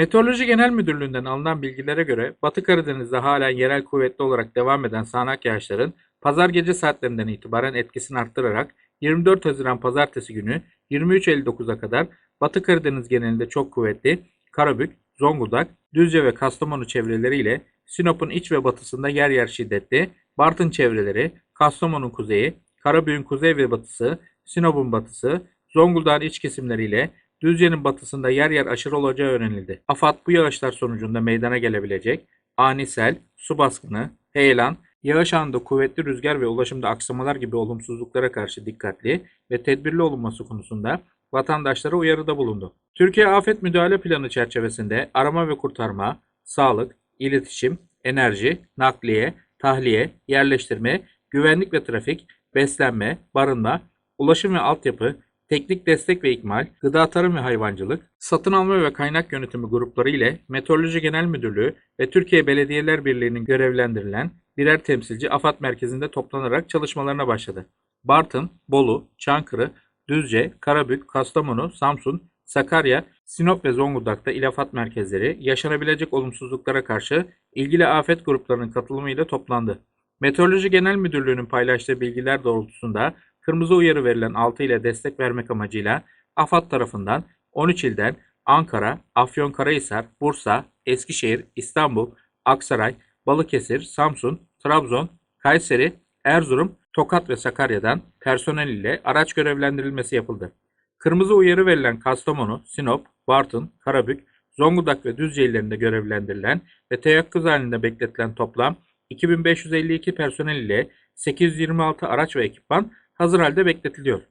Meteoroloji Genel Müdürlüğü'nden alınan bilgilere göre Batı Karadeniz'de halen yerel kuvvetli olarak devam eden sağanak yağışların pazar gece saatlerinden itibaren etkisini arttırarak 24 Haziran Pazartesi günü 23.59'a kadar Batı Karadeniz genelinde çok kuvvetli, Karabük, Zonguldak, Düzce ve Kastamonu çevreleriyle Sinop'un iç ve batısında yer yer şiddetli, Bartın çevreleri, Kastamonu'nun kuzeyi, Karabük'ün kuzey ve batısı, Sinop'un batısı, Zonguldak'ın iç kesimleriyle Düzce'nin batısında yer yer aşırı olacağı öğrenildi. AFAD bu yağışlar sonucunda meydana gelebilecek ani sel, su baskını, heyelan, yağış anında kuvvetli rüzgar ve ulaşımda aksamalar gibi olumsuzluklara karşı dikkatli ve tedbirli olunması konusunda vatandaşlara uyarıda bulundu. Türkiye Afet Müdahale Planı çerçevesinde arama ve kurtarma, sağlık, iletişim, enerji, nakliye, tahliye, yerleştirme, güvenlik ve trafik, beslenme, barınma, ulaşım ve altyapı, teknik destek ve ikmal, gıda tarım ve hayvancılık, satın alma ve kaynak yönetimi grupları ile Meteoroloji Genel Müdürlüğü ve Türkiye Belediyeler Birliği'nin görevlendirilen birer temsilci AFAD merkezinde toplanarak çalışmalarına başladı. Bartın, Bolu, Çankırı, Düzce, Karabük, Kastamonu, Samsun, Sakarya, Sinop ve Zonguldak'ta İl AFAD merkezleri yaşanabilecek olumsuzluklara karşı ilgili afet gruplarının katılımıyla toplandı. Meteoroloji Genel Müdürlüğü'nün paylaştığı bilgiler doğrultusunda kırmızı uyarı verilen 6 ile destek vermek amacıyla AFAD tarafından 13 ilden Ankara, Afyonkarahisar, Bursa, Eskişehir, İstanbul, Aksaray, Balıkesir, Samsun, Trabzon, Kayseri, Erzurum, Tokat ve Sakarya'dan personel ile araç görevlendirilmesi yapıldı. Kırmızı uyarı verilen Kastamonu, Sinop, Bartın, Karabük, Zonguldak ve Düzce illerinde görevlendirilen ve teyakkuz halinde bekletilen toplam 2552 personel ile 826 araç ve ekipman hazır halde bekletiliyor.